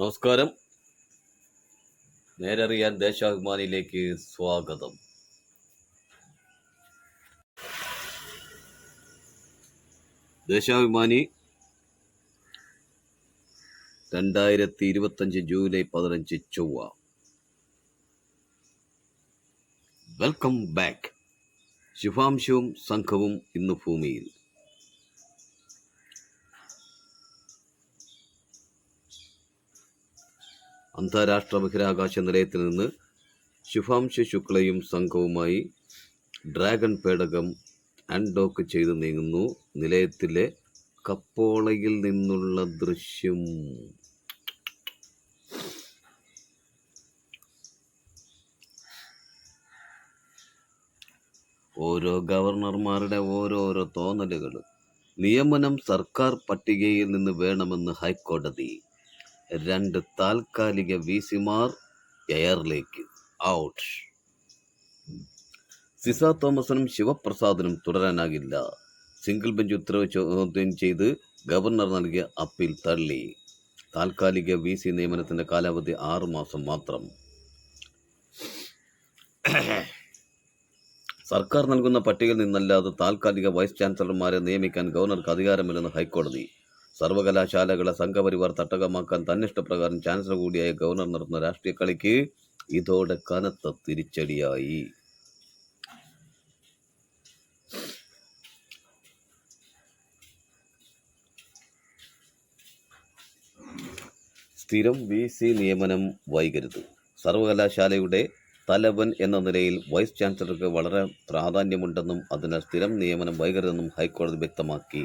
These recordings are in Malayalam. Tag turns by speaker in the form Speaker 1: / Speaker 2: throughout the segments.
Speaker 1: നമസ്കാരം. നേരറിയാൻ ദേശാഭിമാനിയിലേക്ക് സ്വാഗതം. ദേശാഭിമാനി രണ്ടായിരത്തി ഇരുപത്തഞ്ച് ജൂലൈ പതിനഞ്ച് ചൊവ്വ. Welcome back. ശുഭാംശവും സംഘവും ഇന്ന് ഭൂമിയിൽ. അന്താരാഷ്ട്ര ബഹിരാകാശ നിലയത്തിൽ നിന്ന് ശുഭാംശ ശുക്ലയും സംഘവുമായി ഡ്രാഗൺ പേടകം അൺഡോക്ക് ചെയ്ത് നീങ്ങുന്നു. നിലയത്തിലെ കപ്പോളയിൽ നിന്നുള്ള ദൃശ്യം. ഓരോ ഗവർണർമാരുടെ ഓരോരോ തോന്നലുകൾ നിയമനം സർക്കാർ പട്ടികയിൽ നിന്ന് വേണമെന്ന് ഹൈക്കോടതി രണ്ട് താൽക്കാലിക വിസിമാർ എയറിലേക്ക് ഔട്ട് സിസ തോമസിനും ശിവപ്രസാദിനും തുടരാനാകില്ല. സിംഗിൾ ബെഞ്ച് ഉത്തരവ് ചോദ്യം ചെയ്ത് ഗവർണർ നൽകിയ അപ്പീൽ തള്ളി. താൽക്കാലിക വി സി നിയമനത്തിന്റെ കാലാവധി ആറ് മാസം മാത്രം. സർക്കാർ നൽകുന്ന പട്ടികയിൽ നിന്നല്ലാതെ താൽക്കാലിക വൈസ് ചാൻസലർമാരെ നിയമിക്കാൻ ഗവർണർക്ക് അധികാരമില്ലെന്ന് ഹൈക്കോടതി. സർവകലാശാലകളെ സംഘപരിവാർ തട്ടകമാക്കാൻ തന്നിഷ്ടപ്രകാരം ചാൻസലർ കൂടിയായ ഗവർണർ നടത്തുന്ന രാഷ്ട്രീയ കളിക്ക് ഇതോടെ കനത്ത തിരിച്ചടിയായി. സ്ഥിരം വി സി നിയമനം വൈകരുത്. സർവകലാശാലയുടെ തലവൻ എന്ന നിലയിൽ വൈസ് ചാൻസലർക്ക് വളരെ പ്രാധാന്യമുണ്ടെന്നും അതിനാൽ സ്ഥിരം നിയമനം വൈകരുതെന്നും ഹൈക്കോടതി വ്യക്തമാക്കി.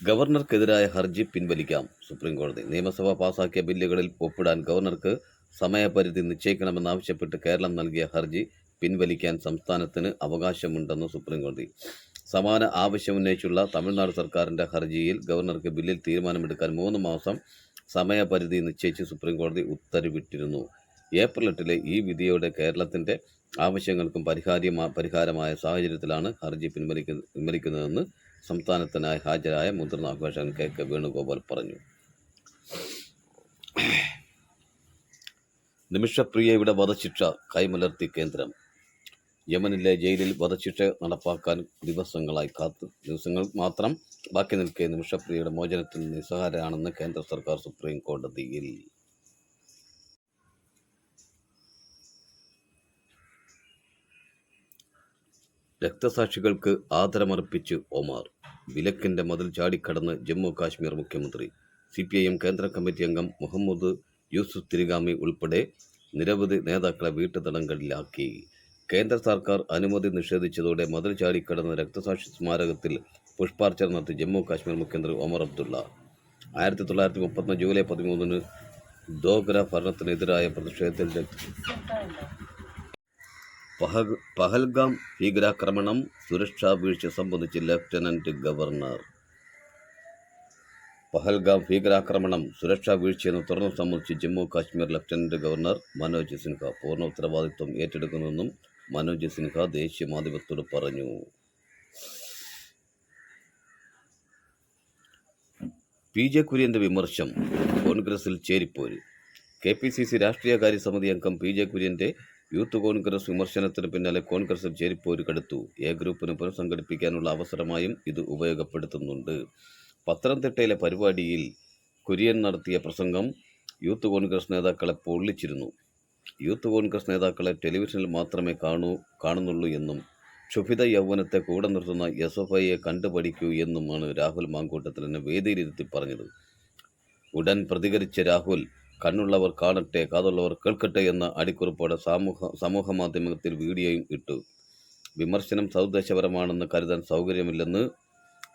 Speaker 1: ഗവർണർക്കെതിരായ ഹർജി പിൻവലിക്കാം. സുപ്രീം കോടതി നിയമസഭ പാസാക്കിയ ബില്ലുകളിൽ ഒപ്പിടാൻ ഗവർണർക്ക് സമയപരിധി നിശ്ചയിക്കണമെന്നാവശ്യപ്പെട്ട് കേരളം നൽകിയ ഹർജി പിൻവലിക്കാൻ സംസ്ഥാനത്തിന് അവകാശമുണ്ടെന്ന് സുപ്രീം കോടതി സമാന ആവശ്യമുന്നയിച്ചുള്ള തമിഴ്നാട് സർക്കാരിന്റെ ഹർജിയിൽ ഗവർണർക്ക് ബില്ലിൽ തീരുമാനമെടുക്കാൻ മൂന്ന് മാസം സമയപരിധി നിശ്ചയിച്ച് സുപ്രീം കോടതി ഉത്തരവിട്ടിരുന്നു. ഏപ്രിൽ എട്ടിലെ ഈ വിധിയോടെ കേരളത്തിന്റെ ആവശ്യങ്ങൾക്കും പരിഹാര്യമാ പരിഹാരമായ സാഹചര്യത്തിലാണ് ഹർജി പിൻവലിക്കുന്ന പിൻവലിക്കുന്നതെന്ന് സംസ്ഥാനത്തിനായി ഹാജരായ മുതിർന്ന അഭിഭാഷകൻ കെ. കെ. വേണുഗോപാൽ പറഞ്ഞു. നിമിഷപ്രിയയുടെ വധശിക്ഷ കൈമലർത്തി കേന്ദ്രം. യമനിലെ ജയിലിൽ വധശിക്ഷ നടപ്പാക്കാൻ ദിവസങ്ങളായി കാത്തു ദിവസങ്ങൾ മാത്രം ബാക്കി നിൽക്കെ നിമിഷപ്രിയയുടെ മോചനത്തിൽ നിസ്സഹാരാണെന്ന് കേന്ദ്ര സർക്കാർ സുപ്രീം കോടതിയിൽ. രക്തസാക്ഷികൾക്ക് ആദരമർപ്പിച്ചു ഒമാർ. വിലക്കിന്റെ മതിൽ ചാടിക്കടന്ന് ജമ്മു കാശ്മീർ മുഖ്യമന്ത്രി. സി പി ഐ എം കേന്ദ്ര കമ്മിറ്റി അംഗം മുഹമ്മദ് യൂസുഫ് തിരിഗാമി ഉൾപ്പെടെ നിരവധി നേതാക്കളെ വീട്ടുതടങ്കലിലാക്കി. കേന്ദ്ര സർക്കാർ അനുമതി നിഷേധിച്ചതോടെ മതിൽ ചാടിക്കടന്ന രക്തസാക്ഷി സ്മാരകത്തിൽ പുഷ്പാർച്ചന നടത്തി ജമ്മു കാശ്മീർ മുഖ്യമന്ത്രി ഒമർ അബ്ദുള്ള. ആയിരത്തി തൊള്ളായിരത്തി മുപ്പത്തൊന്ന് ജൂലൈ പതിമൂന്നിന് ദോഗ്ര ഭരണത്തിനെതിരായ പ്രതിഷേധത്തിൽ പഹൽ പഹൽഗാം ഭീകരാക്രമണം സുരക്ഷാ വീഴ്ച സംബന്ധിച്ച് ലഫ്റ്റനന്റ് ഗവർണർ. പഹൽഗാം ഭീകരാക്രമണം സുരക്ഷാ വീഴ്ചയെന്ന് തുറന്നു സംബന്ധിച്ച് ജമ്മു കാശ്മീർ ലഫ്റ്റനന്റ് ഗവർണർ മനോജ് സിൻഹ പൂർണ ഉത്തരവാദിത്വം ഏറ്റെടുക്കുന്നുവെന്നും മനോജ് സിൻഹ ദേശീയ മാധ്യമത്തോട് പറഞ്ഞു. പി ജെ കുര്യന്റെ വിമർശം കോൺഗ്രസിൽ ചേരിപ്പോര്. കെ പി സി സി രാഷ്ട്രീയകാര്യ സമിതി അംഗം പി ജെ കുര്യന്റെ യൂത്ത് കോൺഗ്രസ് വിമർശനത്തിന് പിന്നാലെ കോൺഗ്രസ് ചേരിപ്പോര് കടുത്തു. എ ഗ്രൂപ്പിന് പുനഃസംഘടിപ്പിക്കാനുള്ള അവസരമായും ഇത് ഉപയോഗപ്പെടുത്തുന്നുണ്ട്. പത്തനംതിട്ടയിലെ പരിപാടിയിൽ കുര്യൻ നടത്തിയ പ്രസംഗം യൂത്ത് കോൺഗ്രസ് നേതാക്കളെ പൊള്ളിച്ചിരുന്നു. യൂത്ത് കോൺഗ്രസ് നേതാക്കളെ ടെലിവിഷനിൽ മാത്രമേ കാണൂ കാണുന്നുള്ളൂ എന്നും ക്ഷുഭിത യൗവനത്തെ കൂടെ നിർത്തുന്ന എസ് എഫ് ഐയെ കണ്ടുപഠിക്കൂ എന്നുമാണ് രാഹുൽ മാങ്കൂട്ടത്തിൽ മാങ്കൂട്ടത്തിലിനെ വേദിയിലിരുത്തി പറഞ്ഞത്. ഉടൻ പ്രതികരിച്ച രാഹുൽ കണ്ണുള്ളവർ കാണട്ടെ കാതുള്ളവർ കേൾക്കട്ടെ എന്ന അടിക്കുറിപ്പോടെ സാമൂഹ സമൂഹ മാധ്യമത്തിൽ വീഡിയോയും ഇട്ടു. വിമർശനം സൗദ്ദേശപരമാണെന്ന് കരുതാൻ സൗകര്യമില്ലെന്ന്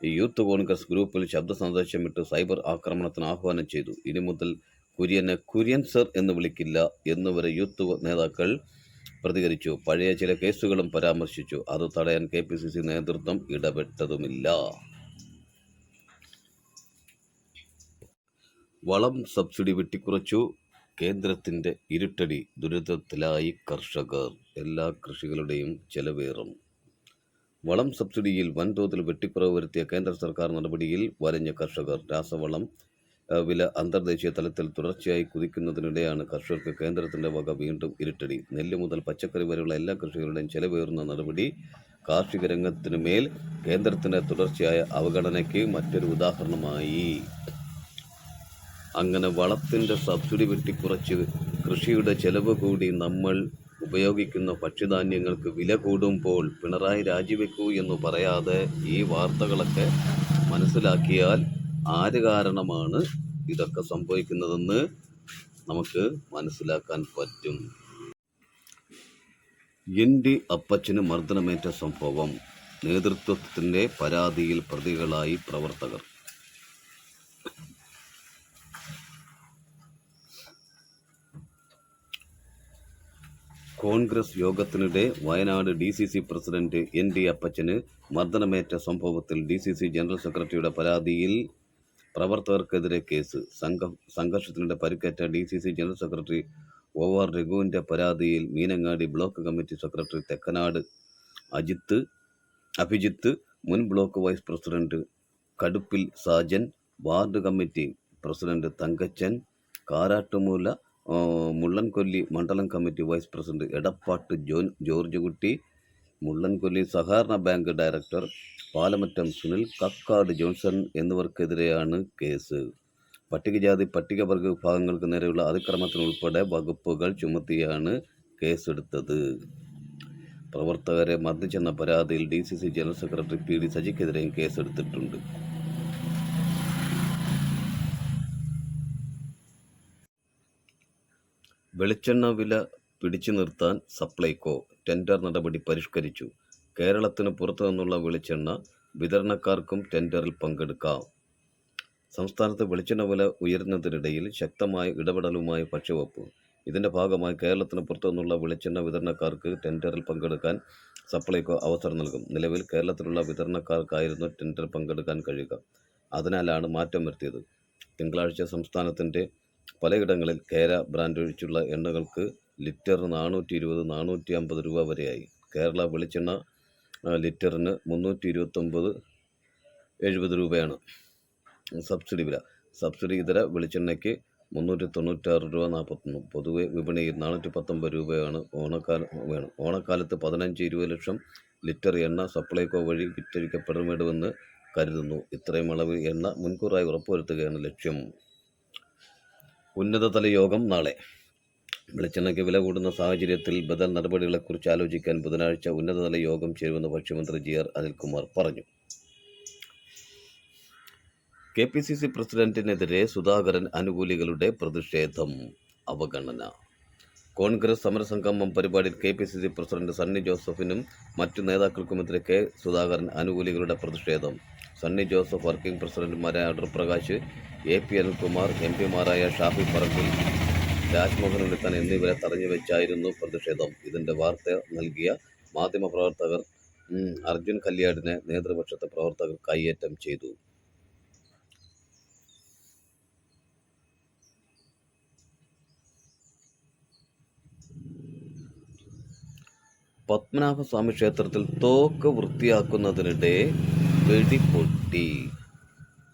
Speaker 1: യൂത്ത് കോൺഗ്രസ് ഗ്രൂപ്പിൽ ശബ്ദ സന്ദേശമിട്ട് സൈബർ ആക്രമണത്തിന് ആഹ്വാനം ചെയ്തു. ഇനി മുതൽ കുര്യനെ കുര്യൻ സർ എന്ന് വിളിക്കില്ല എന്നുവരെ യൂത്ത് നേതാക്കൾ പ്രതികരിച്ചു. പഴയ ചില കേസുകളും പരാമർശിച്ചു. അത് തടയാൻ കെ പി സി സി നേതൃത്വം ഇടപെട്ടതുമില്ല. വളം സബ്സിഡി വെട്ടിക്കുറച്ചു. കേന്ദ്രത്തിന്റെ ഇരുട്ടടി ദുരിതത്തിലായി കർഷകർ. എല്ലാ കൃഷികളുടെയും ചെലവേറും. വളം സബ്സിഡിയിൽ വൻതോതിൽ വെട്ടിക്കുറവ് വരുത്തിയ കേന്ദ്ര സർക്കാർ നടപടിയിൽ വരഞ്ഞ കർഷകർ. രാസവളം വില അന്തർദേശീയ തലത്തിൽ തുടർച്ചയായി കുതിക്കുന്നതിനിടെയാണ് കർഷകർക്ക് കേന്ദ്രത്തിന്റെ വക വീണ്ടും ഇരുട്ടടി. നെല്ല് മുതൽ പച്ചക്കറി വരെയുള്ള എല്ലാ കൃഷികളുടെയും ചെലവേറുന്ന നടപടി കാർഷിക രംഗത്തിനു മേൽ കേന്ദ്രത്തിന്റെ തുടർച്ചയായ അവഗണനയ്ക്ക് മറ്റൊരു ഉദാഹരണമായി. അങ്ങനെ വളത്തിന്റെ സബ്സിഡി വെട്ടിക്കുറച്ച് കൃഷിയുടെ ചെലവ് കൂടി നമ്മൾ ഉപയോഗിക്കുന്ന ഭക്ഷ്യധാന്യങ്ങൾക്ക് വില കൂടുമ്പോൾ പിണറായി രാജിവെക്കൂ എന്ന് പറയാതെ ഈ വാർത്തകളൊക്കെ മനസ്സിലാക്കിയാൽ ആര് കാരണമാണ് ഇതൊക്കെ സംഭവിക്കുന്നതെന്ന് നമുക്ക് മനസ്സിലാക്കാൻ പറ്റും. എൻ ഡി അപ്പച്ചന് മർദ്ദനമേറ്റ സംഭവം നേതൃത്വത്തിന്റെ പരാതിയിൽ പ്രതികളായി പ്രവർത്തകർ. Congress യോഗത്തിനിടെ Wayanad D C C president N D അപ്പച്ചന് മർദ്ദനമേറ്റ സംഭവത്തിൽ ഡി സി സി ജനറൽ സെക്രട്ടറിയുടെ പരാതിയിൽ പ്രവർത്തകർക്കെതിരെ കേസ്. സംഘ സംഘർഷത്തിനിടെ പരിക്കേറ്റ D C C general secretary O R രഘുവിന്റെ പരാതിയിൽ Meenangadi block committee secretary Thekkanad Ajith Abhijith മുൻ block vice president Kaduppil Sajan ward committee president Thankachan Karattumoola Mullankolli മണ്ഡലം committee vice president Edappattu John George Kutty Mullankolli സഹകരണ bank director Palamattam Sunil Kakkad Johnson എന്നിവർക്കെതിരെയാണ് case. പട്ടികജാതി പട്ടികവർഗ വിഭാഗങ്ങൾക്ക് നേരെയുള്ള അതിക്രമത്തിനുൾപ്പെടെ വകുപ്പുകൾ ചുമത്തിയാണ് കേസെടുത്തത്. പ്രവർത്തകരെ മർദ്ദിച്ചെന്ന പരാതിയിൽ D C C general secretary P D സജിക്കെതിരെയും കേസെടുത്തിട്ടുണ്ട്. വെളിച്ചെണ്ണ വില പിടിച്ചു നിർത്താൻ സപ്ലൈകോ ടെൻഡർ നടപടി പരിഷ്കരിച്ചു. കേരളത്തിന് പുറത്തു നിന്നുള്ള വെളിച്ചെണ്ണ വിതരണക്കാർക്കും ടെൻഡറിൽ പങ്കെടുക്കാം. സംസ്ഥാനത്ത് വെളിച്ചെണ്ണ വില ഉയരുന്നതിനിടയിൽ ശക്തമായ ഇടപെടലുമായി ഭക്ഷ്യവകുപ്പ് ഇതിന്റെ ഭാഗമായി കേരളത്തിന് പുറത്തു നിന്നുള്ള വെളിച്ചെണ്ണ വിതരണക്കാർക്ക് ടെൻഡറിൽ പങ്കെടുക്കാൻ സപ്ലൈകോ അവസരം നൽകും. നിലവിൽ കേരളത്തിലുള്ള വിതരണക്കാർക്കായിരുന്നു ടെൻഡർ പങ്കെടുക്കാൻ കഴിയുക. അതിനാലാണ് മാറ്റം വരുത്തിയത്. തിങ്കളാഴ്ച സംസ്ഥാനത്തിന്റെ പലയിടങ്ങളിൽ കേര ബ്രാൻഡ് ഒഴിച്ചുള്ള എണ്ണകൾക്ക് ലിറ്റർ നാനൂറ്റി ഇരുപത് നാനൂറ്റി അമ്പത് രൂപ വരെയായി. കേരള വെളിച്ചെണ്ണ ലിറ്ററിന് മുന്നൂറ്റി ഇരുപത്തൊമ്പത് എഴുപത് രൂപയാണ്. സബ്സിഡി വില. സബ്സിഡി ഇതര വെളിച്ചെണ്ണയ്ക്ക് മുന്നൂറ്റി തൊണ്ണൂറ്റാറ് രൂപ നാൽപ്പത്തൊന്ന് പൊതുവെ വിപണിയിൽ നാനൂറ്റി പത്തൊമ്പത് രൂപയാണ് ഓണക്കാലം വേണം. ഓണക്കാലത്ത് പതിനഞ്ച് ഇരുപത് ലക്ഷം ലിറ്റർ എണ്ണ സപ്ലൈകോ വഴി വിറ്റഴിക്കപ്പെടുമെന്ന് കരുതുന്നു. ഇത്രയും അളവ് എണ്ണ മുൻകൂറായി ഉറപ്പുവരുത്തുകയാണ് ലക്ഷ്യം. ഉന്നതതല യോഗം നാളെ. വെളിച്ചെണ്ണയ്ക്ക് വില കൂടുന്ന സാഹചര്യത്തിൽ ബദൽ നടപടികളെക്കുറിച്ച് ആലോചിക്കാൻ ബുധനാഴ്ച ഉന്നതതല യോഗം ചേരുമെന്ന് ഭക്ഷ്യമന്ത്രി ജി ആർ അനിൽകുമാർ പറഞ്ഞു. കെ പി സി സി പ്രസിഡന്റിനെതിരെ സുധാകരൻ അനുകൂലികളുടെ പ്രതിഷേധം അവഗണന. കോൺഗ്രസ് സമരസംഗമം പരിപാടിയിൽ K P C C president Sunny ജോസഫിനും മറ്റു നേതാക്കൾക്കുമെതിരെ കെ സുധാകരൻ അനുകൂലികളുടെ പ്രതിഷേധം സണ്ണി ജോസഫ് വർക്കിംഗ് പ്രസിഡന്റുമാരായ Adoor Prakash A P Anilkumar M പിമാരായ Shafi Parambil Rajmohan Unnithan എന്നിവരെ തടഞ്ഞു വെച്ചായിരുന്നു പ്രതിഷേധം. ഇതിന്റെ വാർത്ത നൽകിയ മാധ്യമപ്രവർത്തകർ അർജുൻ കല്യാടിനെ നേതൃപക്ഷത്തെ പ്രവർത്തകർ കയ്യേറ്റം ചെയ്തു. പത്മനാഭസ്വാമി ക്ഷേത്രത്തിൽ തോക്ക് വൃത്തിയാക്കുന്നതിനിടെ വെടിപൊട്ടി.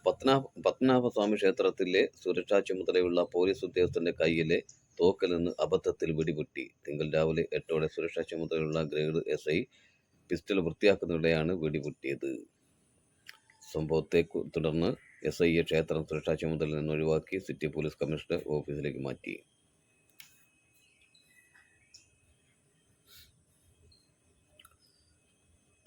Speaker 1: പത്മനാഭ പത്മനാഭസ്വാമി ക്ഷേത്രത്തിലെ സുരക്ഷാ ചുമതലയുള്ള പോലീസ് ഉദ്യോഗസ്ഥന്റെ കയ്യിലെ തോക്കിൽ നിന്ന് അബദ്ധത്തിൽ വെടിപൊട്ടി. തിങ്കൾ രാവിലെ എട്ടോടെ സുരക്ഷാ ചുമതലയുള്ള ഗ്രേഡ് എസ് ഐ പിസ്റ്റൾ വൃത്തിയാക്കുന്നതിടെയാണ് വെടിപൊട്ടിയത്. സംഭവത്തെ തുടർന്ന് എസ് ഐയെ ക്ഷേത്രം സുരക്ഷാ ചുമതലയിൽ നിന്ന് ഒഴിവാക്കി സിറ്റി പോലീസ് കമ്മീഷണർ ഓഫീസിലേക്ക് മാറ്റി.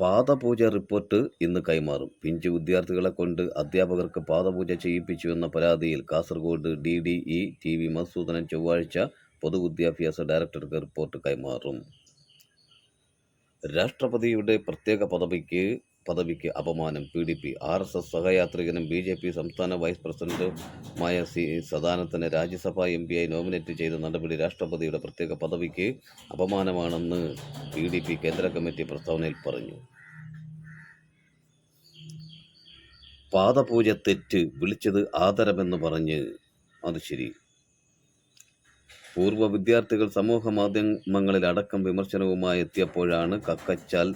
Speaker 1: പാദപൂജ റിപ്പോർട്ട് ഇന്ന് കൈമാറും. പിഞ്ചു വിദ്യാർത്ഥികളെ കൊണ്ട് അധ്യാപകർക്ക് പാദപൂജ ചെയ്യിപ്പിച്ചു എന്ന പരാതിയിൽ Kasaragod D D E T V Madhusoodanan ചൊവ്വാഴ്ച പൊതുവിദ്യാഭ്യാസ ഡയറക്ടർക്ക് റിപ്പോർട്ട് കൈമാറും. രാഷ്ട്രപതിയുടെ പ്രത്യേക പദവിക്ക് പദവിക്ക് അപമാനം P D P. R S S സഹയാത്രികനും B J P സംസ്ഥാന വൈസ് പ്രസിഡന്റുമായ സി സദാനന്ദനെ രാജ്യസഭാ എം പിയായി നോമിനേറ്റ് ചെയ്ത നടപടി രാഷ്ട്രപതിയുടെ പ്രത്യേക പദവിക്ക് അപമാനമാണെന്ന് പി ഡി പി കേന്ദ്ര കമ്മിറ്റി പ്രസ്താവനയിൽ പറഞ്ഞു. പാദപൂജ തെറ്റ് വിളിച്ചത് ആദരമെന്ന് പറഞ്ഞ് അത് ശരി. പൂർവ വിദ്യാർത്ഥികൾ സമൂഹ മാധ്യമങ്ങളിൽ അടക്കം വിമർശനവുമായി എത്തിയപ്പോഴാണ് കക്കച്ചാൽ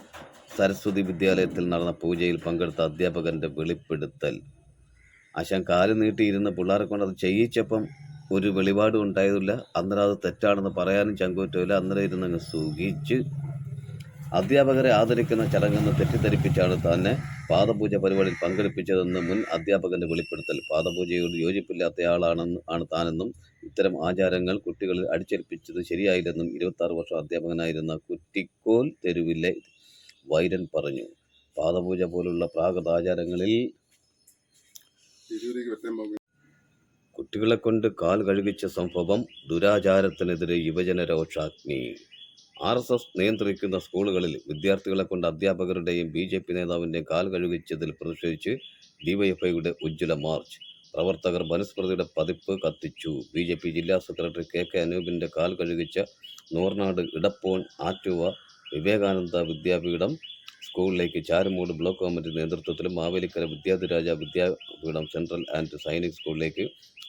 Speaker 1: സരസ്വതി വിദ്യാലയത്തിൽ നടന്ന പൂജയിൽ പങ്കെടുത്ത അധ്യാപകന്റെ വെളിപ്പെടുത്തൽ. ആശാൻ കാൽ നീട്ടിയിരുന്ന് പിള്ളേരെ കൊണ്ട് അത് ചെയ്യിച്ചപ്പം ഒരു വെളിപാടും ഉണ്ടായതില്ല അന്നേരം അത് തെറ്റാണെന്ന് പറയാനും ചങ്കൂറ്റമില്ല. അന്നേരം ഇരുന്നങ്ങ് സുഖിച്ച് അധ്യാപകരെ ആദരിക്കുന്ന ചടങ്ങെന്ന് തെറ്റിദ്ധരിപ്പിച്ചാണ് തന്നെ പാദപൂജ പരിപാടിയിൽ പങ്കെടുപ്പിച്ചതെന്ന് മുൻ അധ്യാപകന്റെ വെളിപ്പെടുത്തൽ. പാദപൂജയോട് യോജിപ്പില്ലാത്തയാളാണെന്ന് ആണ് താനെന്നും ഇത്തരം ആചാരങ്ങൾ കുട്ടികളിൽ അടിച്ചേൽപ്പിച്ചത് ശരിയായില്ലെന്നും ഇരുപത്തി വർഷം അധ്യാപകനായിരുന്ന കുറ്റിക്കോൽ തെരുവിലെ വൈരൻ പറഞ്ഞു. പാദപൂജ പോലുള്ള പ്രാകൃത ആചാരങ്ങളിൽ കുട്ടികളെ കൊണ്ട് കാൽ കഴുകിച്ച സംഭവം ദുരാചാരത്തിനെതിരെ യുവജന രോഷാഗ്നി ആർ എസ് എസ് നിയന്ത്രിക്കുന്ന സ്കൂളുകളിൽ വിദ്യാർത്ഥികളെ കൊണ്ട് അധ്യാപകരുടെയും ബി ജെ പി നേതാവിന്റെയും കാൽ കഴുകിച്ചതിൽ പ്രതിഷേധിച്ച് ഡിവൈഎഫ്ഐയുടെ ഉജ്ജ്വല മാർച്ച്. പ്രവർത്തകർ മനുസ്മൃതിയുടെ പതിപ്പ് കത്തിച്ചു. ബി ജെ പി ജില്ലാ സെക്രട്ടറി കെ കെ അനൂപിന്റെ കാൽ കഴുകിച്ച നൂർനാട് ഇടപ്പോൺ ആറ്റുവ വിവേകാനന്ദ വിദ്യാപീഠം സ്കൂളിലേക്ക് ചാരുമൂട് ബ്ലോക്ക് കമ്മിറ്റി നേതൃത്വത്തിലും മാവേലിക്കര വിദ്യാധിരാജ വിദ്യാപീഠം സെൻട്രൽ ആൻഡ് സൈനിക് സ്കൂളിലേക്ക്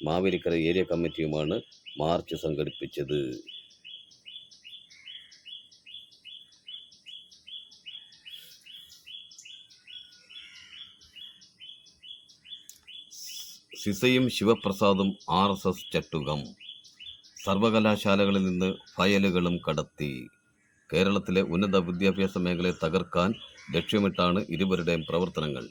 Speaker 1: മാവേലിക്കര ഏരിയ കമ്മിറ്റിയുമാണ് മാർച്ച് സംഘടിപ്പിച്ചത്. സിസയും ശിവപ്രസാദും ആർ എസ് എസ് ചട്ടുകം. സർവകലാശാലകളിൽ നിന്ന് ഫയലുകളും കടത്തി. കേരളത്തിലെ ഉന്നത വിദ്യാഭ്യാസ മേഖലയെ തകർക്കാൻ ലക്ഷ്യമിട്ടാണ് ഇരുവരുടെയും പ്രവർത്തനങ്ങൾ.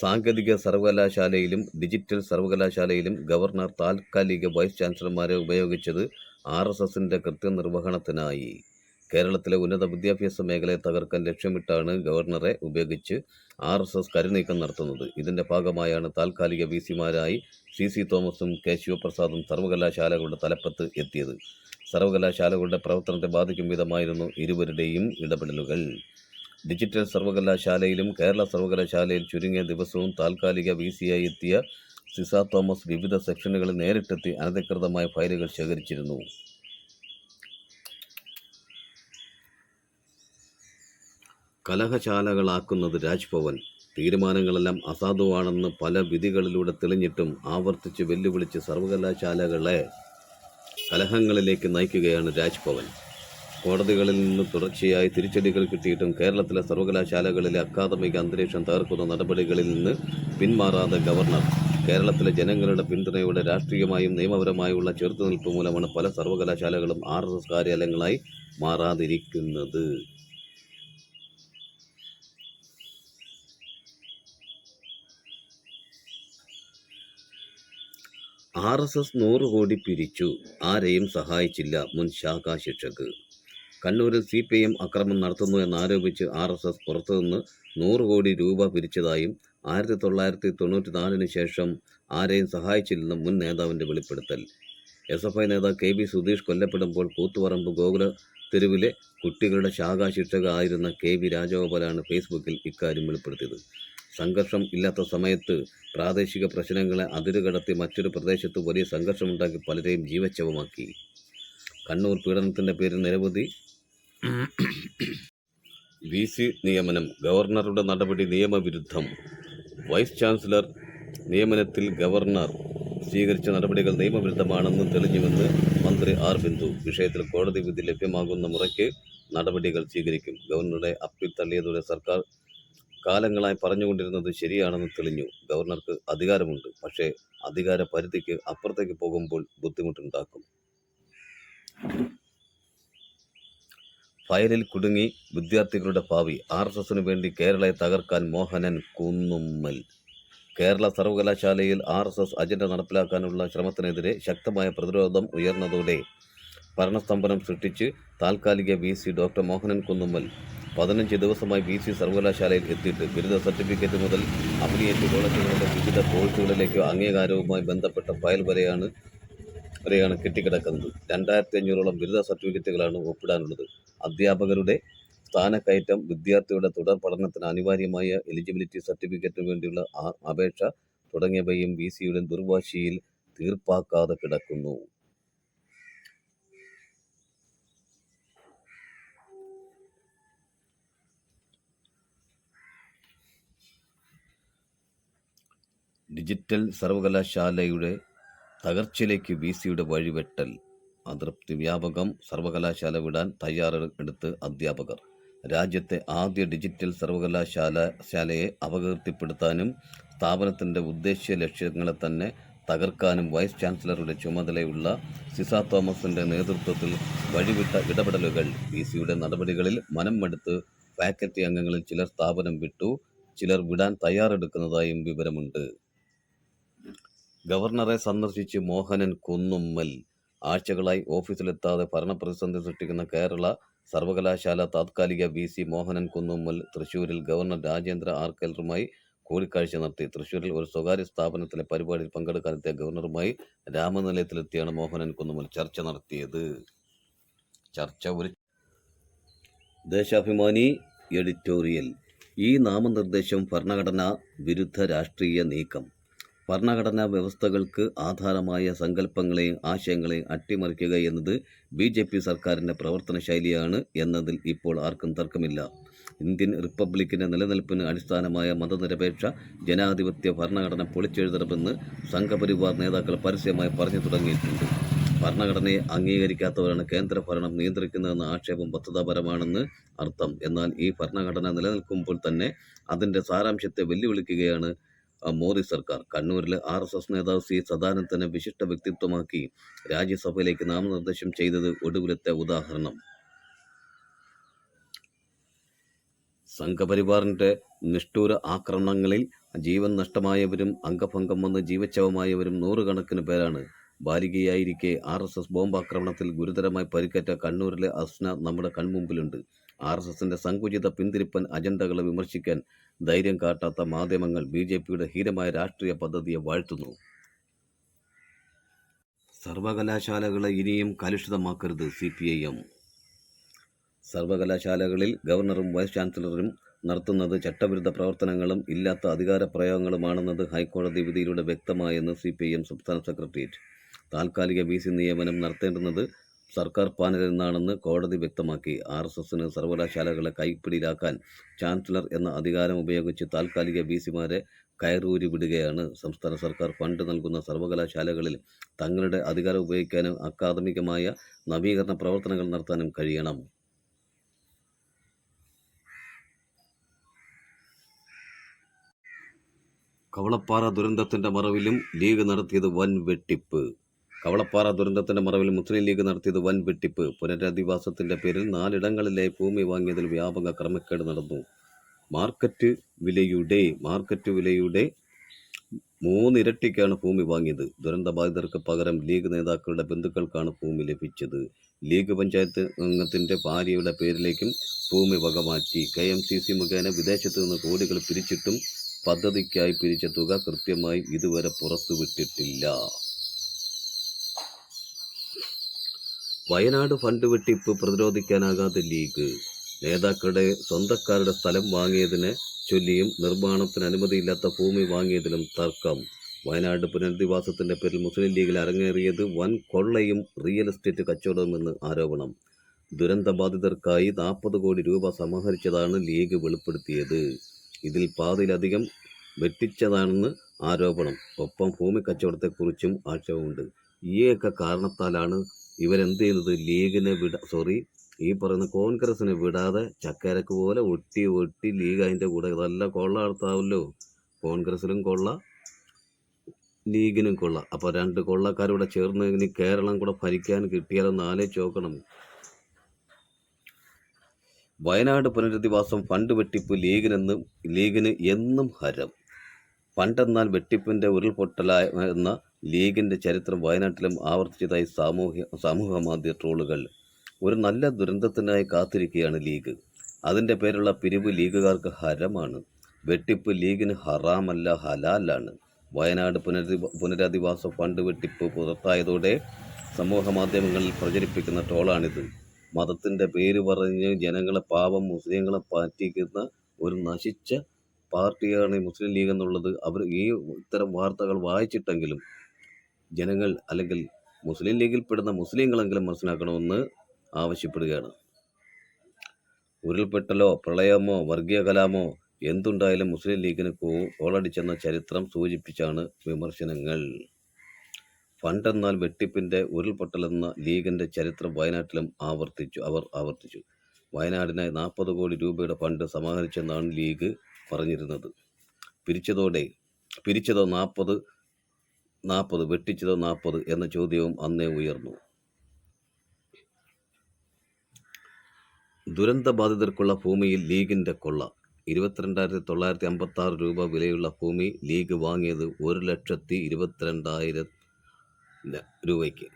Speaker 1: സാങ്കേതിക സർവകലാശാലയിലും ഡിജിറ്റൽ സർവകലാശാലയിലും ഗവർണർ താൽക്കാലിക വൈസ് ചാൻസലർമാരെ ഉപയോഗിച്ചത് ആർ എസ് എസിന്റെ കൃത്യനിർവഹണത്തിനായി. കേരളത്തിലെ ഉന്നത വിദ്യാഭ്യാസ മേഖലയെ തകർക്കാൻ ലക്ഷ്യമിട്ടാണ് ഗവർണറെ ഉപയോഗിച്ച് ആർ എസ് എസ് കരുനീക്കം നടത്തുന്നത്. ഇതിന്റെ ഭാഗമായാണ് താൽക്കാലിക വി സിമാരായി സി സി തോമസും കെ ശിവപ്രസാദും സർവകലാശാലകളുടെ തലപ്പത്ത് എത്തിയത്. സർവകലാശാലകളുടെ പ്രവർത്തനത്തെ ബാധിക്കും വിധമായിരുന്നു ഇരുവരുടെയും ഇടപെടലുകൾ. ഡിജിറ്റൽ സർവകലാശാലയിലും കേരള സർവകലാശാലയിൽ ചുരുങ്ങിയ ദിവസവും താൽക്കാലിക വി സിയായി എത്തിയ സിസ തോമസ് വിവിധ സെക്ഷനുകളിൽ നേരിട്ടെത്തി അനധികൃതമായ ഫയലുകൾ ശേഖരിച്ചിരുന്നു. കലഹശാലകളാക്കുന്നത് രാജ്ഭവൻ. തീരുമാനങ്ങളെല്ലാം അസാധുവാണെന്ന് പല വിധികളിലൂടെ തെളിഞ്ഞിട്ടും ആവർത്തിച്ച് വെല്ലുവിളിച്ച് സർവകലാശാലകളെ കലഹങ്ങളിലേക്ക് നയിക്കുകയാണ് രാജ്ഭവൻ. കോടതികളിൽ നിന്ന് തുടർച്ചയായി തിരിച്ചടികൾ കിട്ടിയിട്ടും കേരളത്തിലെ സർവകലാശാലകളിലെ അക്കാദമിക അന്തരീക്ഷം തകർക്കുന്ന നടപടികളിൽ നിന്ന് പിന്മാറാതെ ഗവർണർ. കേരളത്തിലെ ജനങ്ങളുടെ പിന്തുണയോടെ രാഷ്ട്രീയമായും നിയമപരമായുള്ള ചെറുത്തുനിൽപ്പ് മൂലമാണ് പല സർവകലാശാലകളും ആർ എസ് എസ് കാര്യാലയങ്ങളായി മാറാതിരിക്കുന്നത്. ആർ എസ് എസ് നൂറ് കോടി പിരിച്ചു. ആരെയും സഹായിച്ചില്ല മുൻ ശാഖാ ശിക്ഷക്. കണ്ണൂരിൽ സി പി എം അക്രമം നടത്തുന്നു എന്നാരോപിച്ച് ആർ എസ് എസ് പുറത്തുനിന്ന് നൂറ് കോടി രൂപ പിരിച്ചതായും ആയിരത്തി തൊള്ളായിരത്തി തൊണ്ണൂറ്റി നാലിന് ശേഷം ആരെയും സഹായിച്ചില്ലെന്നും മുൻ നേതാവിന്റെ വെളിപ്പെടുത്തൽ. എസ് എഫ് ഐ നേതാവ് കെ ബി സുധീഷ് കൊല്ലപ്പെടുമ്പോൾ കൂത്തുപറമ്പ് ഗോകുല തെരുവിലെ കുട്ടികളുടെ ശാഖാ ശിക്ഷക ആയിരുന്ന കെ വി രാജഗോപാലാണ് ഫേസ്ബുക്കിൽ ഇക്കാര്യം വെളിപ്പെടുത്തിയത്. സംഘർഷം ഇല്ലാത്ത സമയത്ത് പ്രാദേശിക പ്രശ്നങ്ങളെ അതിരുകടത്തി മറ്റൊരു പ്രദേശത്ത് വലിയ സംഘർഷമുണ്ടാക്കി പലരെയും ജീവച്ഛവമാക്കി. കണ്ണൂർ പീഡനത്തിന്റെ പേരിൽ നിരവധി വി സി നിയമനം ഗവർണറുടെ നടപടി നിയമവിരുദ്ധം വൈസ് ചാൻസലർ നിയമനത്തിൽ ഗവർണർ സ്വീകരിച്ച നടപടികൾ നിയമവിരുദ്ധമാണെന്ന് തെളിഞ്ഞുവെന്ന് മന്ത്രി ആർ ബിന്ദു. വിഷയത്തിൽ കോടതി വിധി ലഭ്യമാകുന്ന മുറയ്ക്ക് നടപടികൾ സ്വീകരിക്കും. ഗവർണറുടെ അപ്പീൽ തള്ളിയതോടെ സർക്കാർ കാലങ്ങളായി പറഞ്ഞുകൊണ്ടിരുന്നത് ശരിയാണെന്ന് തെളിഞ്ഞു. ഗവർണർക്ക് അധികാരമുണ്ട്. പക്ഷേ അധികാര പരിധിക്ക് അപ്പുറത്തേക്ക് പോകുമ്പോൾ ബുദ്ധിമുട്ടുണ്ടാക്കും. ഫയലിൽ കുടുങ്ങി വിദ്യാർത്ഥികളുടെ ഭാവി. ആർ എസ് എസിനു വേണ്ടി കേരളയെ തകർക്കാൻ മോഹനൻ കുന്നുമ്മൽ. കേരള സർവകലാശാലയിൽ ആർ എസ് എസ് അജണ്ട നടപ്പിലാക്കാനുള്ള ശ്രമത്തിനെതിരെ ശക്തമായ പ്രതിരോധം ഉയർന്നതോടെ ഭരണസ്തംഭനം സൃഷ്ടിച്ച് താൽക്കാലിക V C doctor Mohanan Kunnummal പതിനഞ്ച് ദിവസമായി ബി സി സർവകലാശാലയിൽ എത്തിയിട്ട് ബിരുദ സർട്ടിഫിക്കറ്റ് മുതൽ അഫിലിയേറ്റ് കോളേജുകളുടെ വിവിധ കോഴ്സുകളിലേക്കോ അംഗീകാരവുമായി ബന്ധപ്പെട്ട ഫയൽ വരെയാണ് വരെയാണ് കെട്ടിക്കിടക്കുന്നത്. രണ്ടായിരത്തി അഞ്ഞൂറോളം ബിരുദ സർട്ടിഫിക്കറ്റുകളാണ് ഒപ്പിടാനുള്ളത്. അധ്യാപകരുടെ സ്ഥാനക്കയറ്റം വിദ്യാർത്ഥിയുടെ തുടർ പഠനത്തിന് അനിവാര്യമായ എലിജിബിലിറ്റി സർട്ടിഫിക്കറ്റിന് വേണ്ടിയുള്ള അപേക്ഷ തുടങ്ങിയവയും ബി സിയുടെ ദുർവാശിയിൽ തീർപ്പാക്കാതെ കിടക്കുന്നു. ഡിജിറ്റൽ സർവകലാശാലയുടെ തകർച്ചയിലേക്ക് വി സിയുടെ വഴിവെട്ടൽ അതൃപ്തി വ്യാപകം സർവകലാശാല വിടാൻ തയ്യാറെടുത്ത് അധ്യാപകർ. രാജ്യത്തെ ആദ്യ ഡിജിറ്റൽ സർവകലാശാല ശാലയെ അപകീർത്തിപ്പെടുത്താനും സ്ഥാപനത്തിന്റെ ഉദ്ദേശ്യ ലക്ഷ്യങ്ങളെ തന്നെ തകർക്കാനും വൈസ് ചാൻസലറുടെ ചുമതലയുള്ള സിസ തോമസിന്റെ നേതൃത്വത്തിൽ വഴിവിട്ട ഇടപെടലുകൾ വി സിയുടെ നടപടികളിൽ മനം മടുത്ത് ഫാക്കൽറ്റി അംഗങ്ങളിൽ ചിലർ സ്ഥാപനം വിട്ടു ചിലർ വിടാൻ തയ്യാറെടുക്കുന്നതായും വിവരമുണ്ട്. ഗവർണറെ സന്ദർശിച്ച് മോഹനൻ കുന്നുമ്മൽ ആഴ്ചകളായി ഓഫീസിലെത്താതെ ഭരണപ്രതിസന്ധി സൃഷ്ടിക്കുന്ന കേരള സർവകലാശാല താത്കാലിക വി സി മോഹനൻ കുന്നുമ്മൽ തൃശൂരിൽ ഗവർണർ രാജേന്ദ്ര ആർ കെല്ലറുമായി കൂടിക്കാഴ്ച നടത്തി. തൃശൂരിൽ ഒരു സ്വകാര്യ സ്ഥാപനത്തിലെ പരിപാടിയിൽ പങ്കെടുക്കാനെത്തിയ ഗവർണറുമായി രാമനിലയത്തിലെത്തിയാണ് മോഹനൻ കുന്നുമ്മൽ ചർച്ച നടത്തിയത്. ചർച്ച ഒരു ദേശാഭിമാനി എഡിറ്റോറിയൽ. ഈ നാമനിർദ്ദേശം ഭരണഘടനാ വിരുദ്ധ രാഷ്ട്രീയ നീക്കം. ഭരണഘടനാ വ്യവസ്ഥകൾക്ക് ആധാരമായ സങ്കല്പങ്ങളെയും ആശയങ്ങളെയും അട്ടിമറിക്കുക എന്നത് ബി ജെ പി സർക്കാരിന്റെ പ്രവർത്തന ശൈലിയാണ് എന്നതിൽ ഇപ്പോൾ ആർക്കും തർക്കമില്ല. ഇന്ത്യൻ റിപ്പബ്ലിക്കിന്റെ നിലനിൽപ്പിന് അടിസ്ഥാനമായ മതനിരപേക്ഷ ജനാധിപത്യ ഭരണഘടന പൊളിച്ചെഴുതണമെന്ന് സംഘപരിവാർ നേതാക്കൾ പരസ്യമായി പറഞ്ഞു തുടങ്ങിയിട്ടുണ്ട്. ഭരണഘടനയെ അംഗീകരിക്കാത്തവരാണ് കേന്ദ്രഭരണം നിയന്ത്രിക്കുന്നതെന്ന ആക്ഷേപം വസ്തുതാപരമാണെന്ന് അർത്ഥം. എന്നാൽ ഈ ഭരണഘടന നിലനിൽക്കുമ്പോൾ തന്നെ അതിന്റെ സാരാംശത്തെ വെല്ലുവിളിക്കുകയാണ് മോദി സർക്കാർ കണ്ണൂരിലെ ആർ എസ് എസ് നേതാവ് സി സദാനന്ദനെ വിശിഷ്ട വ്യക്തിത്വമാക്കി രാജ്യസഭയിലേക്ക് നാമനിർദ്ദേശം ചെയ്തത് ഒടുവിലത്തെ ഉദാഹരണം. സംഘപരിവാറിന്റെ നിഷ്ഠൂര ആക്രമണങ്ങളിൽ ജീവൻ നഷ്ടമായവരും അംഗഭംഗം വന്ന് ജീവച്ഛവമായവരും നൂറുകണക്കിന് പേരാണ്. ബാലികയായിരിക്കെ ആർ എസ് എസ് ബോംബാക്രമണത്തിൽ ഗുരുതരമായി പരിക്കേറ്റ കണ്ണൂരിലെ അസ്ന നമ്മുടെ കൺമുമ്പിലുണ്ട്. ആർ എസ് എസിന്റെ സങ്കുചിത പിന്തിരിപ്പൻ അജണ്ടകളെ വിമർശിക്കാൻ ധൈര്യം കാട്ടാത്ത മാധ്യമങ്ങൾ ബി ജെ പിയുടെ ഹീനമായ രാഷ്ട്രീയ പദ്ധതിയെ വാഴ്ത്തുന്നു. സർവകലാശാലകളെ ഇനിയും കലുഷിതമാക്കരുത് സി പി ഐ എം. സർവകലാശാലകളിൽ ഗവർണറും വൈസ് ചാൻസലറും നടത്തുന്നത് ചട്ടവിരുദ്ധ പ്രവർത്തനങ്ങളും ഇല്ലാത്ത അധികാര പ്രയോഗങ്ങളുമാണെന്നത് ഹൈക്കോടതി വിധിയിലൂടെ വ്യക്തമായെന്ന് സി പി ഐ എം സംസ്ഥാന സെക്രട്ടേറിയറ്റ്. താൽക്കാലിക വി സി നിയമനം നടത്തേണ്ടുന്നത് സർക്കാർ പാനലിൽ നിന്നാണെന്ന് കോടതി വ്യക്തമാക്കി. ആർ എസ് എസിന് സർവകലാശാലകളെ കൈപ്പിടിയിലാക്കാൻ ചാൻസലർ എന്ന അധികാരം ഉപയോഗിച്ച് താൽക്കാലിക വി സിമാരെ കയറൂരി വിടുകയാണ്. സംസ്ഥാന സർക്കാർ ഫണ്ട് നൽകുന്ന സർവകലാശാലകളിൽ തങ്ങളുടെ അധികാരം ഉപയോഗിക്കാനും അക്കാദമികമായ നവീകരണ പ്രവർത്തനങ്ങൾ നടത്താനും കഴിയണം. കവളപ്പാറ ദുരന്തത്തിന്റെ മറവിലും ലീഗ് നടത്തിയത് വൻ വെട്ടിപ്പ്. കവളപ്പാറ ദുരന്തത്തിന്റെ മറവിൽ മുസ്ലിം ലീഗ് നടത്തിയത് വൻ വെട്ടിപ്പ്. പുനരധിവാസത്തിന്റെ പേരിൽ നാലിടങ്ങളിലെ ഭൂമി വാങ്ങിയതിൽ വ്യാപക ക്രമക്കേട് നടന്നു. മാർക്കറ്റ് വിലയുടെ മാർക്കറ്റ് വിലയുടെ മൂന്നിരട്ടിക്കാണ് ഭൂമി വാങ്ങിയത്. ദുരന്തബാധിതർക്ക് പകരം ലീഗ് നേതാക്കളുടെ ബന്ധുക്കൾക്കാണ് ഭൂമി ലഭിച്ചത്. ലീഗ് പഞ്ചായത്ത് അംഗത്തിന്റെ ഭാര്യയുടെ പേരിലേക്കും ഭൂമി വകമാറ്റി കെ എം സി സി മുഖേന വിദേശത്തു നിന്ന് കോടികൾ പിരിച്ചിട്ടും പദ്ധതിക്കായി പിരിച്ച തുക കൃത്യമായി ഇതുവരെ പുറത്തുവിട്ടിട്ടില്ല. വയനാട് ഫണ്ട് വെട്ടിപ്പ് പ്രതിരോധിക്കാനാകാതെ ലീഗ്. നേതാക്കളുടെ സ്വന്തക്കാരുടെ സ്ഥലം വാങ്ങിയതിനെ ചൊല്ലിയും നിർമ്മാണത്തിന് അനുമതിയില്ലാത്ത ഭൂമി വാങ്ങിയതിലും തർക്കം. വയനാട് പുനരധിവാസത്തിന്റെ പേരിൽ മുസ്ലിം ലീഗിൽ അരങ്ങേറിയത് വൻ കൊള്ളയും റിയൽ എസ്റ്റേറ്റ് കച്ചവടവുമെന്ന് ആരോപണം. ദുരന്തബാധിതർക്കായി നാൽപ്പത് കോടി രൂപ സമാഹരിച്ചതാണ് ലീഗ് വെളിപ്പെടുത്തിയത്. ഇതിൽ പാതിയിലധികം വെട്ടിച്ചതാണെന്ന് ആരോപണം. ഒപ്പം ഭൂമി കച്ചവടത്തെക്കുറിച്ചും ആക്ഷേപമുണ്ട്. ഈയൊക്കെ കാരണത്താലാണ് ഇവരെന്ത് ചെയ്യുന്നത്? ലീഗിനെ വിട സോറി ഈ പറയുന്ന കോൺഗ്രസിനെ വിടാതെ ചക്കരക്ക് പോലെ ഒട്ടി ഒട്ടി ലീഗ് അതിന്റെ കൂടെ നല്ല കൊള്ള നടത്താവല്ലോ കോൺഗ്രസിലും കൊള്ള ലീഗിനും കൊള്ള. അപ്പോൾ രണ്ട് കൊള്ളക്കാരൂടെ ചേർന്ന് ഇനി കേരളം കൂടെ ഭരിക്കാൻ കിട്ടിയാലൊന്ന് ആലോചിച്ച് നോക്കണം. വയനാട് പുനരധിവാസം ഫണ്ട് വെട്ടിപ്പ് ലീഗിനെന്ന് ലീഗിന് എന്നും ഹരം. പണ്ടെന്നാൽ വെട്ടിപ്പിന്റെ ഉരുൾപൊട്ടലായ എന്ന ലീഗിന്റെ ചരിത്രം വയനാട്ടിലും ആവർത്തിച്ചതായി സാമൂഹ്യ സാമൂഹ്യ മാധ്യമ ട്രോളുകൾ. ഒരു നല്ല ദുരന്തത്തിനായി കാത്തിരിക്കുകയാണ് ലീഗ്. അതിന്റെ പേരുള്ള പിരിവ് ലീഗുകാർക്ക് ഹരമാണ്. വെട്ടിപ്പ് ലീഗിന് ഹറാമല്ല ഹലാലാണ്. വയനാട് പുനരധി പുനരധിവാസ ഫണ്ട് വെട്ടിപ്പ് പുറത്തായതോടെ സമൂഹ മാധ്യമങ്ങളിൽ പ്രചരിപ്പിക്കുന്ന ട്രോളാണിത്. മതത്തിന്റെ പേര് പറഞ്ഞ് ജനങ്ങളെ പാവം മുസ്ലിങ്ങളെ പാറ്റിക്കുന്ന ഒരു നശിച്ച പാർട്ടിയാണ് മുസ്ലിം ലീഗ് എന്നുള്ളത്. അവർ ഈ ഇത്തരം വാർത്തകൾ വായിച്ചിട്ടെങ്കിലും ജനങ്ങൾ അല്ലെങ്കിൽ മുസ്ലിം ലീഗിൽ പെടുന്ന മുസ്ലിങ്ങളെങ്കിലും മനസ്സിലാക്കണമെന്ന് ആവശ്യപ്പെടുകയാണ്. ഉരുൾപൊട്ടലോ പ്രളയമോ വർഗീയ കലാമോ എന്തുണ്ടായാലും മുസ്ലിം ലീഗിന് കോളടിച്ചെന്ന ചരിത്രം സൂചിപ്പിച്ചാണ് വിമർശനങ്ങൾ. പണ്ടെന്നാൽ വെട്ടിപ്പിന്റെ ഉരുൾപൊട്ടലെന്ന ലീഗിന്റെ ചരിത്രം വയനാട്ടിലും ആവർത്തിച്ചു അവർ ആവർത്തിച്ചു. വയനാടിനെ നാൽപ്പത് കോടി രൂപയുടെ ഫണ്ട് സമാഹരിച്ചെന്നാണ് ലീഗ് പറഞ്ഞിരുന്നത്. പിരിച്ചതോടെ പിരിച്ചതോ നാൽപ്പത് നാൽപ്പത് വെട്ടിച്ചതോ നാൽപ്പത് എന്ന ചോദ്യവും അന്നേ ഉയർന്നു. ദുരന്തബാധിതർക്കുള്ള ഭൂമിയിൽ ലീഗിന്റെ കൊള്ള. ഇരുപത്തിരണ്ടായിരത്തി തൊള്ളായിരത്തി അമ്പത്തി ആറ് രൂപ വിലയുള്ള ഭൂമി ലീഗ് വാങ്ങിയത് ഒരു ലക്ഷത്തി ഇരുപത്തിരണ്ടായിരം രൂപയ്ക്ക്.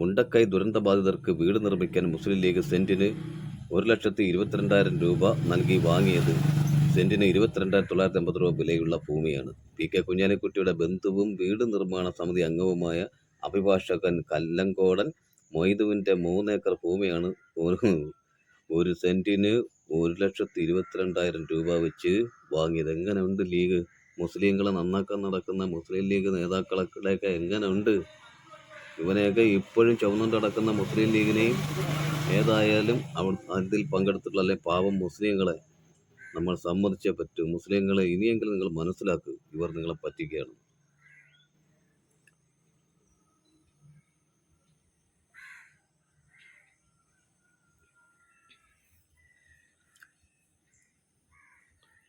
Speaker 1: മുണ്ടക്കൈ ദുരന്തബാധിതർക്ക് വീട് നിർമ്മിക്കാൻ മുസ്ലിം ലീഗ് സെന്റിന് ഒരു ലക്ഷത്തി ഇരുപത്തിരണ്ടായിരം രൂപ നൽകി വാങ്ങിയത് സെന്റിന് ഇരുപത്തിരണ്ടായിരത്തി തൊള്ളായിരത്തി അമ്പത് രൂപ വിലയുള്ള ഭൂമിയാണ്. പി കെ കുഞ്ഞാലിക്കുട്ടിയുടെ ബന്ധുവും വീട് നിർമ്മാണ സമിതി അംഗവുമായ അഭിഭാഷകൻ കല്ലങ്കോടൻ മൊയ്തുവിന്റെ മൂന്നേക്കർ ഭൂമിയാണ് ഒരു ഒരു സെന്റിന് ഒരു ലക്ഷത്തി ഇരുപത്തിരണ്ടായിരം രൂപ വെച്ച് വാങ്ങിയത്. എങ്ങനെയുണ്ട് ലീഗ്? മുസ്ലിങ്ങളെ നന്നാക്കാൻ നടക്കുന്ന മുസ്ലിം ലീഗ് നേതാക്കളൊക്കെ എങ്ങനെയുണ്ട്? ഇവനെയൊക്കെ ഇപ്പോഴും ചുമന്നുകൊണ്ട് നടക്കുന്ന മുസ്ലിം ലീഗിനെയും ഏതായാലും അവ അതിൽ പങ്കെടുത്തിട്ടുള്ള അല്ലെ പാവം മുസ്ലിങ്ങളെ നമ്മൾ സമ്മതിച്ചേ പറ്റൂ. മുസ്ലിങ്ങളെ ഇനിയെങ്കിലും നിങ്ങൾ മനസ്സിലാക്കുക ഇവർ നിങ്ങളെ പറ്റിക്കുകയാണ്.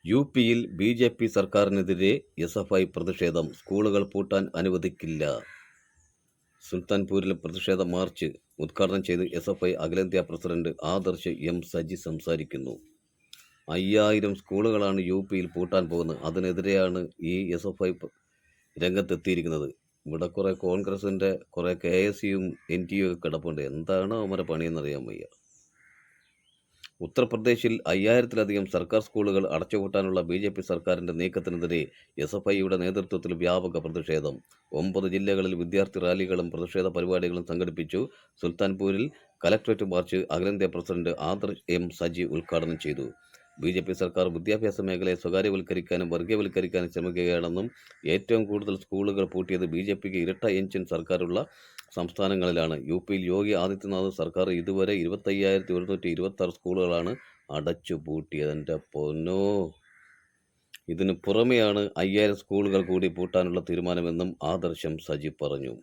Speaker 1: യു പിയിൽ ബി ജെ പി സർക്കാരിനെതിരെ എസ് എഫ് ഐ പ്രതിഷേധം. സ്കൂളുകൾ പൂട്ടാൻ അനുവദിക്കില്ല. സുൽത്താൻപൂരിലെ പ്രതിഷേധ മാർച്ച് ഉദ്ഘാടനം ചെയ്ത് എസ് എഫ് ഐ അഖിലേന്ത്യാ പ്രസിഡന്റ് ആദർശ് എം സജി സംസാരിക്കുന്നു. അയ്യായിരം സ്കൂളുകളാണ് യു പിയിൽ പൂട്ടാൻ പോകുന്നത്. അതിനെതിരെയാണ് ഈ എസ് എഫ് ഐ രംഗത്തെത്തിയിരിക്കുന്നത്. ഇവിടെ കുറേ കോൺഗ്രസിന്റെ കുറേ കെ എസ് യുവും എൻ ടി ഒക്കെ കിടപ്പുണ്ട്. എന്താണ് അവരെ പണിയെന്നറിയാൻ വയ്യ. ഉത്തർപ്രദേശിൽ അയ്യായിരത്തിലധികം സർക്കാർ സ്കൂളുകൾ അടച്ചുപൂട്ടാനുള്ള ബി ജെ പി സർക്കാരിന്റെ നീക്കത്തിനെതിരെ എസ് എഫ് ഐയുടെ നേതൃത്വത്തിൽ വ്യാപക പ്രതിഷേധം. ഒമ്പത് ജില്ലകളിൽ വിദ്യാർത്ഥി റാലികളും പ്രതിഷേധ പരിപാടികളും സംഘടിപ്പിച്ചു. സുൽത്താൻപൂരിൽ കലക്ട്രേറ്റ് മാർച്ച് അഖിലേന്ത്യാ പ്രസിഡന്റ് ആദർശ് എം സജി ഉദ്ഘാടനം ചെയ്തു. ബി ജെ പി സർക്കാർ വിദ്യാഭ്യാസ മേഖലയെ സ്വകാര്യവൽക്കരിക്കാനും വർഗീയവൽക്കരിക്കാനും ശ്രമിക്കുകയാണെന്നും ഏറ്റവും കൂടുതൽ സ്കൂളുകൾ പൂട്ടിയത് ബി ജെ പിക്ക് ഇരട്ട എഞ്ചിൻ സർക്കാരുള്ള സംസ്ഥാനങ്ങളിലാണ്. യു പിയിൽ യോഗി ആദിത്യനാഥ് സർക്കാർ ഇതുവരെ ഇരുപത്തയ്യായിരത്തി ഒരുന്നൂറ്റി ഇരുപത്താറ് സ്കൂളുകളാണ് അടച്ചു പൂട്ടിയത്. എന്റെ പൊന്നോ. ഇതിന് പുറമെയാണ് അയ്യായിരം സ്കൂളുകൾ കൂടി പൂട്ടാനുള്ള തീരുമാനമെന്നും ആദർശം സജി പറഞ്ഞു.